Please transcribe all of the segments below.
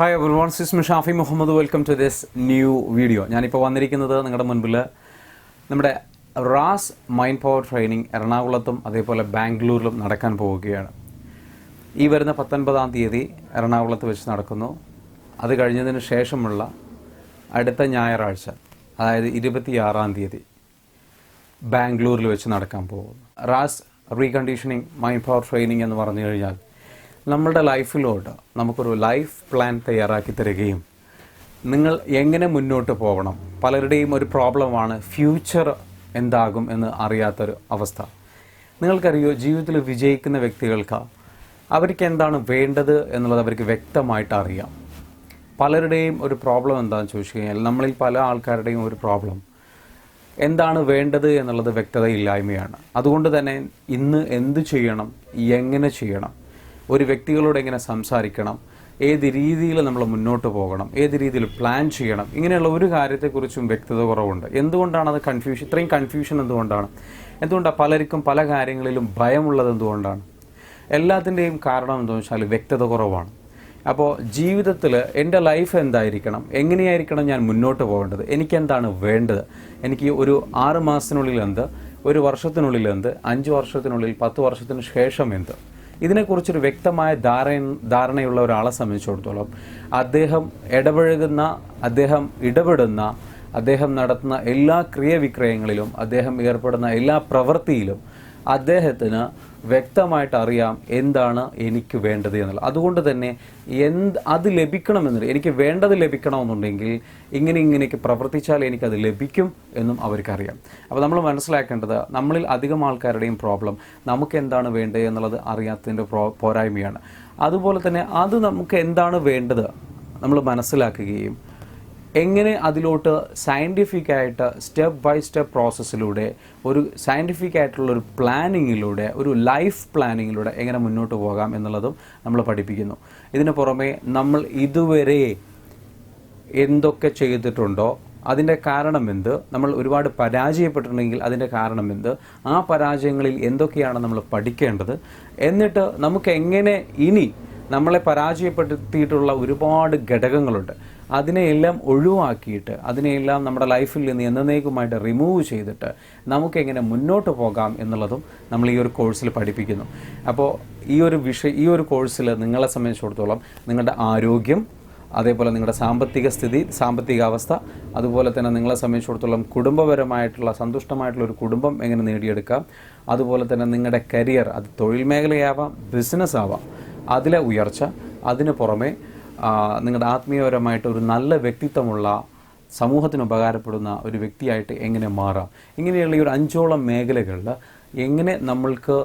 Hi everyone sis Shafi Muhammad welcome to this new video ഞാനിപ്പോൾ വന്നിരിക്കുന്നത് നിങ്ങളുടെ മുൻപിൽ നമ്മുടെ റാസ് മൈൻഡ് പവർ ട്രെയിനിങ് എറണാകുളത്തും അതേപോലെ ബാംഗ്ലൂരിലും നടക്കാൻ പോവുകയാണ്. ഈ വരുന്ന പത്തൊൻപതാം തീയതി എറണാകുളത്ത് വെച്ച് നടക്കുന്നു. അത് കഴിഞ്ഞതിന് ശേഷമുള്ള അടുത്ത ഞായറാഴ്ച അതായത് ഇരുപത്തിയാറാം തീയതി ബാംഗ്ലൂരിൽ വെച്ച് നടക്കാൻ പോകുന്നു. റാസ് റീകണ്ടീഷനിങ് മൈൻഡ് പവർ ട്രെയിനിങ് എന്ന് പറഞ്ഞു കഴിഞ്ഞാൽ നമ്മളുടെ ലൈഫിലോട്ട് നമുക്കൊരു ലൈഫ് പ്ലാൻ തയ്യാറാക്കി തരികയും നിങ്ങൾ എങ്ങനെ മുന്നോട്ട് പോകണം പലരുടെയും ഒരു പ്രോബ്ലമാണ് ഫ്യൂച്ചർ എന്താകും എന്ന് അറിയാത്തൊരു അവസ്ഥ. നിങ്ങൾക്കറിയോ ജീവിതത്തിൽ വിജയിക്കുന്ന വ്യക്തികൾക്ക് അവർക്ക് എന്താണ് വേണ്ടത് എന്നുള്ളത് അവർക്ക് വ്യക്തമായിട്ട് അറിയാം. പലരുടെയും ഒരു പ്രോബ്ലം എന്താണെന്ന് ചോദിച്ചു കഴിഞ്ഞാൽ നമ്മളിൽ പല ആൾക്കാരുടെയും ഒരു പ്രോബ്ലം എന്താണ് വേണ്ടത് എന്നുള്ളത് വ്യക്തതയില്ലായ്മയാണ്. അതുകൊണ്ട് തന്നെ ഇന്ന് എന്ത് ചെയ്യണം എങ്ങനെ ചെയ്യണം ഒരു വ്യക്തികളോട് എങ്ങനെ സംസാരിക്കണം? ഏത് രീതിയിൽ നമ്മൾ മുന്നോട്ട് പോകണം? ഏത് രീതിയിൽ പ്ലാൻ ചെയ്യണം? ഇങ്ങനെയുള്ള ഒരു കാര്യത്തെക്കുറിച്ചും വ്യക്തത കുറവുണ്ട്. എന്തുകൊണ്ടാണ് അത് കൺഫ്യൂഷൻ ഇത്രയും കൺഫ്യൂഷൻ എന്തുകൊണ്ടാണ്? എന്തുകൊണ്ടാണ് പലർക്കും പല കാര്യങ്ങളിലും ഭയമുള്ളത് എന്തുകൊണ്ടാണ്? എല്ലാത്തിന്റെയും കാരണം എന്താണെന്ന് വെച്ചാൽ വ്യക്തത കുറവാണ്. അപ്പോൾ ജീവിതത്തിൽ എന്റെ ലൈഫ് എന്തായിരിക്കണം? എങ്ങനെയായിരിക്കണം ഞാൻ മുന്നോട്ട് പോകേണ്ടത്? എനിക്കെന്താണ് വേണ്ടത്? എനിക്ക് ഒരു ആറ് മാസത്തിനുള്ളിൽ എന്ത് ഒരു വർഷത്തിനുള്ളിൽ എന്ത് അഞ്ച് വർഷത്തിനുള്ളിൽ പത്ത് വർഷത്തിന് ശേഷം എന്ത്? ഇതിനെക്കുറിച്ചൊരു വ്യക്തമായ ധാരണ ധാരണയുള്ള ഒരാളെ സംബന്ധിച്ചിടത്തോളം അദ്ദേഹം ഇടപഴകുന്ന അദ്ദേഹം ഇടപെടുന്ന അദ്ദേഹം നടത്തുന്ന എല്ലാ ക്രിയവിക്രയങ്ങളിലും അദ്ദേഹം ഏർപ്പെടുന്ന എല്ലാ പ്രവൃത്തിയിലും അദ്ദേഹത്തിന് വ്യക്തമായിട്ട് അറിയാം എന്താണ് എനിക്ക് വേണ്ടത് എന്നുള്ളത്. അതുകൊണ്ട് തന്നെ എന്ത് അത് ലഭിക്കണമെന്നില്ല. എനിക്ക് വേണ്ടത് ലഭിക്കണമെന്നുണ്ടെങ്കിൽ ഇങ്ങനെ ഇങ്ങനെയൊക്കെ പ്രവർത്തിച്ചാൽ എനിക്കത് ലഭിക്കും എന്നും അവർക്കറിയാം. അപ്പോൾ നമ്മൾ മനസ്സിലാക്കേണ്ടത് നമ്മളിൽ അധികം ആൾക്കാരുടെയും പ്രോബ്ലം നമുക്ക് എന്താണ് വേണ്ടത് എന്നുള്ളത് അറിയാത്തതിന്റെ പ്രോ പോരായ്മയാണ്. അതുപോലെ തന്നെ അത് നമുക്ക് എന്താണ് വേണ്ടത് നമ്മൾ മനസ്സിലാക്കുകയും എങ്ങനെ അതിലോട്ട് സയന്റിഫിക് ആയിട്ട് സ്റ്റെപ്പ് ബൈ സ്റ്റെപ്പ് പ്രോസസ്സിലൂടെ ഒരു സയന്റിഫിക് ആയിട്ടുള്ള ഒരു പ്ലാനിങ്ങിലൂടെ ഒരു ലൈഫ് പ്ലാനിങ്ങിലൂടെ എങ്ങനെ മുന്നോട്ട് പോകാം എന്നുള്ളതും നമ്മൾ പഠിപ്പിക്കുന്നു. ഇതിന് പുറമെ നമ്മൾ ഇതുവരെ എന്തൊക്കെ ചെയ്തിട്ടുണ്ടോ അതിന്റെ കാരണം എന്ത് നമ്മൾ ഒരുപാട് പരാജയപ്പെട്ടിട്ടുണ്ടെങ്കിൽ അതിന്റെ കാരണം എന്ത് ആ പരാജയങ്ങളിൽ എന്തൊക്കെയാണ് നമ്മൾ പഠിക്കേണ്ടത് എന്നിട്ട് നമുക്ക് എങ്ങനെ ഇനി നമ്മളെ പരാജയപ്പെടുത്തിയിട്ടുള്ള ഒരുപാട് ഘടകങ്ങളുണ്ട്. അതിനെയെല്ലാം ഒഴിവാക്കിയിട്ട് അതിനെയെല്ലാം നമ്മുടെ ലൈഫിൽ നിന്ന് എന്നേക്കുമായിട്ട് റിമൂവ് ചെയ്തിട്ട് നമുക്കെങ്ങനെ മുന്നോട്ട് പോകാം എന്നുള്ളതും നമ്മൾ ഈ ഒരു കോഴ്സിൽ പഠിപ്പിക്കുന്നു. അപ്പോൾ ഈ ഒരു വിഷയ ഈ ഒരു കോഴ്സിൽ നിങ്ങളെ സംബന്ധിച്ചിടത്തോളം നിങ്ങളുടെ ആരോഗ്യം അതേപോലെ നിങ്ങളുടെ സാമ്പത്തിക സ്ഥിതി സാമ്പത്തിക അവസ്ഥ അതുപോലെ തന്നെ നിങ്ങളെ സംബന്ധിച്ചിടത്തോളം കുടുംബപരമായിട്ടുള്ള സന്തുഷ്ടമായിട്ടുള്ള ഒരു കുടുംബം എങ്ങനെ നേടിയെടുക്കാം അതുപോലെ തന്നെ നിങ്ങളുടെ കരിയർ അത് തൊഴിൽ മേഖലയാവാം ബിസിനസ് ആവാം അതിലെ ഉയർച്ച അതിന് പുറമെ നിങ്ങളുടെ ആത്മീയപരമായിട്ട് ഒരു നല്ല വ്യക്തിത്വമുള്ള സമൂഹത്തിന് ഉപകാരപ്പെടുന്ന ഒരു വ്യക്തിയായിട്ട് എങ്ങനെ മാറാം? ഇങ്ങനെയുള്ള ഈ ഒരു അഞ്ചോളം മേഖലകളിൽ എങ്ങനെ നമ്മൾക്ക്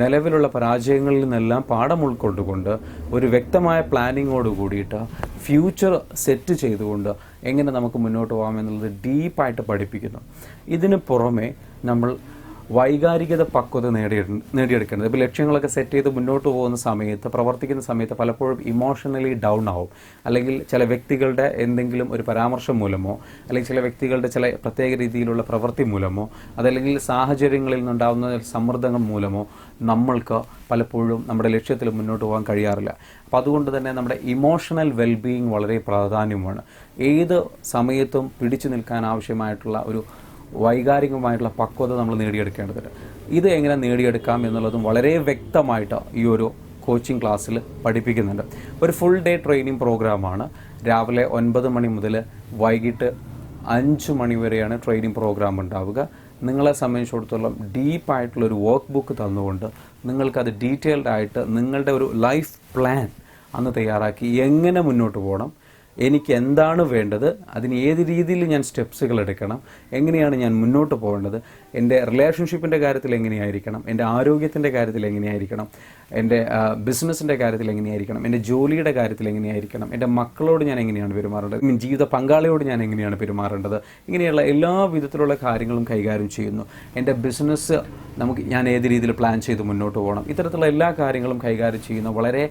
നിലവിലുള്ള പരാജയങ്ങളിൽ നിന്നെല്ലാം പാഠം ഉൾക്കൊണ്ടുകൊണ്ട് ഒരു വ്യക്തമായ പ്ലാനിങ്ങോട് കൂടിയിട്ട് ഫ്യൂച്ചർ സെറ്റ് ചെയ്തുകൊണ്ട് എങ്ങനെ നമുക്ക് മുന്നോട്ട് പോകാം എന്നുള്ളത് ഡീപ്പായിട്ട് പഠിപ്പിക്കുന്നു. ഇതിന് പുറമെ നമ്മൾ വൈകാരികത പക്വത നേടിയ നേടിയെടുക്കേണ്ടത്. ഇപ്പോൾ ലക്ഷ്യങ്ങളൊക്കെ സെറ്റ് ചെയ്ത് മുന്നോട്ട് പോകുന്ന സമയത്ത് പ്രവർത്തിക്കുന്ന സമയത്ത് പലപ്പോഴും ഇമോഷണലി ഡൗൺ ആവും. അല്ലെങ്കിൽ ചില വ്യക്തികളുടെ എന്തെങ്കിലും ഒരു പരാമർശം മൂലമോ അല്ലെങ്കിൽ ചില വ്യക്തികളുടെ ചില പ്രത്യേക രീതിയിലുള്ള പ്രവൃത്തി മൂലമോ അതല്ലെങ്കിൽ സാഹചര്യങ്ങളിൽ നിന്നുണ്ടാകുന്ന സമ്മർദ്ദങ്ങൾ മൂലമോ നമ്മൾക്ക് പലപ്പോഴും നമ്മുടെ ലക്ഷ്യത്തിൽ മുന്നോട്ട് പോകാൻ കഴിയാറില്ല. അപ്പോൾ അതുകൊണ്ട് തന്നെ നമ്മുടെ ഇമോഷണൽ വെൽബീയിങ് വളരെ പ്രാധാന്യമാണ്. ഏത് സമയത്തും പിടിച്ചു നിൽക്കാൻ ആവശ്യമായിട്ടുള്ള ഒരു വൈകാരികമായിട്ടുള്ള പക്വത നമ്മൾ നേടിയെടുക്കേണ്ടതുണ്ട് ഇത് എങ്ങനെ നേടിയെടുക്കാം എന്നുള്ളതും വളരെ വ്യക്തമായിട്ട് ഈ ഒരു കോച്ചിങ് ക്ലാസ്സിൽ പഠിപ്പിക്കുന്നുണ്ട്. ഒരു ഫുൾ ഡേ ട്രെയിനിങ് പ്രോഗ്രാമാണ് രാവിലെ ഒൻപത് മണി മുതൽ വൈകിട്ട് അഞ്ച് മണി വരെയാണ് ട്രെയിനിങ് പ്രോഗ്രാം ഉണ്ടാവുക. നിങ്ങളെ സംബന്ധിച്ചിടത്തോളം ഡീപ്പായിട്ടുള്ള ഒരു വർക്ക് ബുക്ക് തന്നുകൊണ്ട് നിങ്ങൾക്കത് ഡീറ്റെയിൽഡ് ആയിട്ട് നിങ്ങളുടെ ഒരു ലൈഫ് പ്ലാൻ അന്ന് തയ്യാറാക്കി എങ്ങനെ മുന്നോട്ട് പോകണം എനിക്ക് എന്താണ് വേണ്ടത്? അതിന് ഏത് രീതിയിൽ ഞാൻ സ്റ്റെപ്സുകൾ എടുക്കണം? എങ്ങനെയാണ് ഞാൻ മുന്നോട്ട് പോകേണ്ടത്? എന്റെ റിലേഷൻഷിപ്പിന്റെ കാര്യത്തിൽ എങ്ങനെയായിരിക്കണം? എന്റെ ആരോഗ്യത്തിന്റെ കാര്യത്തിൽ എങ്ങനെയായിരിക്കണം? എന്റെ ബിസിനസ്സിന്റെ കാര്യത്തിൽ എങ്ങനെയായിരിക്കണം? എന്റെ ജോലിയുടെ കാര്യത്തിൽ എങ്ങനെയായിരിക്കണം? എന്റെ മക്കളോട് ഞാൻ എങ്ങനെയാണ് പെരുമാറേണ്ടത്? മീൻ ജീവിത പങ്കാളിയോട് ഞാൻ എങ്ങനെയാണ് പെരുമാറേണ്ടത്? ഇങ്ങനെയുള്ള എല്ലാ വിധത്തിലുള്ള കാര്യങ്ങളും കൈകാര്യം ചെയ്യുന്നു. എന്റെ ബിസിനസ് നമുക്ക് ഞാൻ ഏത് രീതിയിൽ പ്ലാൻ ചെയ്ത് മുന്നോട്ട് പോകണം? ഇത്തരത്തിലുള്ള എല്ലാ കാര്യങ്ങളും കൈകാര്യം ചെയ്യുന്ന വളരെ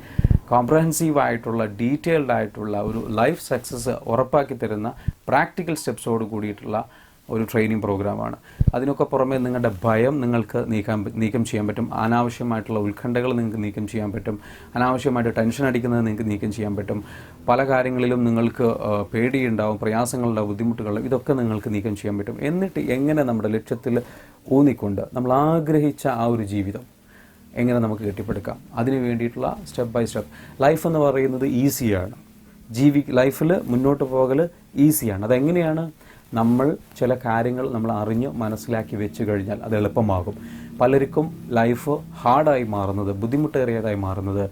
കോംപ്രഹെൻസീവ് ആയിട്ടുള്ള ഡീറ്റെയിൽഡ് ആയിട്ടുള്ള ഒരു ലൈഫ് സക്സസ് ഉറപ്പാക്കി തരുന്ന പ്രാക്ടിക്കൽ സ്റ്റെപ്സോട് കൂടിയിട്ടുള്ള ഒരു ട്രെയിനിങ് പ്രോഗ്രാമാണ് അതിനൊക്കെ പുറമെ നിങ്ങളുടെ ഭയം നിങ്ങൾക്ക് നീക്കാൻ നീക്കം ചെയ്യാൻ പറ്റും. അനാവശ്യമായിട്ടുള്ള ഉത്കണ്ഠകൾ നിങ്ങൾക്ക് നീക്കം ചെയ്യാൻ പറ്റും. അനാവശ്യമായിട്ട് ടെൻഷൻ അടിക്കുന്നത് നിങ്ങൾക്ക് നീക്കം ചെയ്യാൻ പറ്റും. പല കാര്യങ്ങളിലും നിങ്ങൾക്ക് പേടിയുണ്ടാവും. പ്രയാസങ്ങളുണ്ടാവും ബുദ്ധിമുട്ടുകളുണ്ടാവും ഇതൊക്കെ നിങ്ങൾക്ക് നീക്കം ചെയ്യാൻ പറ്റും. എന്നിട്ട് എങ്ങനെ നമ്മുടെ ലക്ഷ്യത്തിൽ ഊന്നിക്കൊണ്ട് നമ്മൾ ആഗ്രഹിച്ച ആ ഒരു ജീവിതം എങ്ങനെ നമുക്ക് കെട്ടിപ്പടുക്കാം. അതിന് വേണ്ടിയിട്ടുള്ള സ്റ്റെപ്പ് ബൈ സ്റ്റെപ്പ് ലൈഫ് എന്ന് പറയുന്നത് ഈസിയാണ് ജീവി ലൈഫിൽ മുന്നോട്ട് പോകൽ ഈസിയാണ് അതെങ്ങനെയാണ്? നമ്മൾ ചില കാര്യങ്ങൾ നമ്മൾ അറിഞ്ഞ് മനസ്സിലാക്കി വെച്ച് കഴിഞ്ഞാൽ അത് എളുപ്പമാകും. പലർക്കും ലൈഫ് ഹാർഡായി മാറുന്നത് ബുദ്ധിമുട്ടേറിയതായി മാറുന്നത്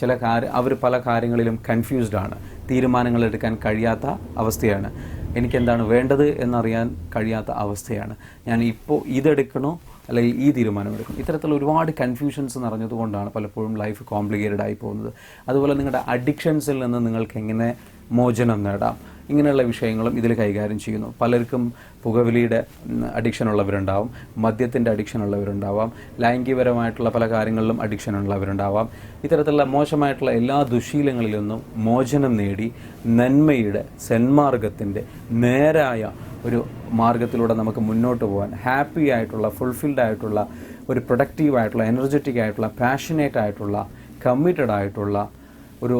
ചില കാര്യ അവർ പല കാര്യങ്ങളിലും കൺഫ്യൂസ്ഡ് ആണ്. തീരുമാനങ്ങൾ എടുക്കാൻ കഴിയാത്ത അവസ്ഥയാണ്. എനിക്കെന്താണ് വേണ്ടത് എന്നറിയാൻ കഴിയാത്ത അവസ്ഥയാണ്. ഞാൻ ഇപ്പോൾ ഇതെടുക്കണോ? അല്ലെങ്കിൽ ഈ തീരുമാനമെടുക്കും. ഇത്തരത്തിലുള്ള ഒരുപാട് കൺഫ്യൂഷൻസ് നിറഞ്ഞതുകൊണ്ടാണ് പലപ്പോഴും ലൈഫ് കോംപ്ലിക്കേറ്റഡ് ആയി പോകുന്നത്. അതുപോലെ നിങ്ങളുടെ അഡിക്ഷൻസിൽ നിന്ന് നിങ്ങൾക്ക് എങ്ങനെ മോചനം നേടാം? ഇങ്ങനെയുള്ള വിഷയങ്ങളും ഇതിൽ കൈകാര്യം ചെയ്യുന്നു. പലർക്കും പുകവലിയുടെ അഡിക്ഷൻ ഉള്ളവരുണ്ടാവും. മദ്യത്തിന്റെ അഡിക്ഷൻ ഉള്ളവരുണ്ടാവാം. ലൈംഗികപരമായിട്ടുള്ള പല കാര്യങ്ങളിലും അഡിക്ഷൻ ഉള്ളവരുണ്ടാവാം. ഇത്തരത്തിലുള്ള മോശമായിട്ടുള്ള എല്ലാ ദുശീലങ്ങളിൽ നിന്നും മോചനം നേടി നന്മയുടെ സന്മാർഗത്തിന്റെ നേരായ ഒരു മാർഗത്തിലൂടെ നമുക്ക് മുന്നോട്ട് പോകാൻ ഹാപ്പി ആയിട്ടുള്ള ഫുൾഫിൽഡ് ആയിട്ടുള്ള ഒരു പ്രൊഡക്റ്റീവ് ആയിട്ടുള്ള എനർജറ്റിക് ആയിട്ടുള്ള പാഷനേറ്റ് ആയിട്ടുള്ള കമ്മിറ്റഡ് ആയിട്ടുള്ള ഒരു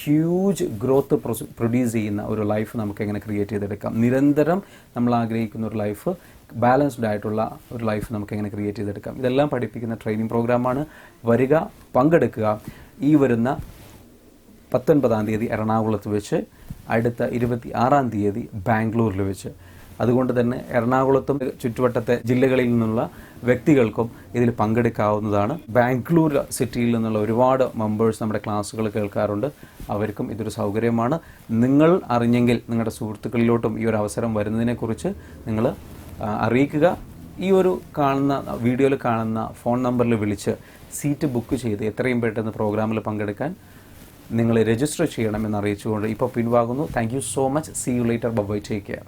ഹ്യൂജ് ഗ്രോത്ത് പ്രൊഡ്യൂസ് ചെയ്യുന്ന ഒരു ലൈഫ് നമുക്ക് എങ്ങനെ ക്രിയേറ്റ് ചെയ്തെടുക്കാം. നിരന്തരം നമ്മൾ ആഗ്രഹിക്കുന്ന ഒരു ലൈഫ് ബാലൻസ്ഡ് ആയിട്ടുള്ള ഒരു ലൈഫ് നമുക്ക് എങ്ങനെ ക്രിയേറ്റ് ചെയ്തെടുക്കാം. ഇതെല്ലാം പഠിപ്പിക്കുന്ന ട്രെയിനിങ് പ്രോഗ്രാമാണ് വരിക പങ്കെടുക്കുക. ഈ വരുന്ന പത്തൊൻപതാം തീയതി എറണാകുളത്ത് വെച്ച് അടുത്ത ഇരുപത്തി ആറാം തീയതി ബാംഗ്ലൂരിൽ വെച്ച്. അതുകൊണ്ട് തന്നെ എറണാകുളത്തും ചുറ്റുവട്ടത്തെ ജില്ലകളിൽ നിന്നുള്ള വ്യക്തികൾക്കും ഇതിൽ പങ്കെടുക്കാവുന്നതാണ്. ബാംഗ്ലൂർ സിറ്റിയിൽ നിന്നുള്ള ഒരുപാട് മെമ്പേഴ്സ് നമ്മുടെ ക്ലാസ്സുകൾ കേൾക്കാറുണ്ട്. അവർക്കും ഇതൊരു സൗകര്യമാണ്. നിങ്ങൾ അറിഞ്ഞെങ്കിൽ നിങ്ങളുടെ സുഹൃത്തുക്കളിലോട്ടും ഈ ഒരു അവസരം വരുന്നതിനെക്കുറിച്ച് നിങ്ങൾ അറിയിക്കുക. ഈ ഒരു കാണുന്ന വീഡിയോയിൽ കാണുന്ന ഫോൺ നമ്പറിൽ വിളിച്ച് സീറ്റ് ബുക്ക് ചെയ്ത് എത്രയും പെട്ടെന്ന് പ്രോഗ്രാമിൽ പങ്കെടുക്കാൻ നിങ്ങൾ രജിസ്റ്റർ ചെയ്യണമെന്ന് അറിയിച്ചുകൊണ്ട് ഇപ്പോൾ പിൻവാങ്ങുന്നു. Thank you so much see you later bye take care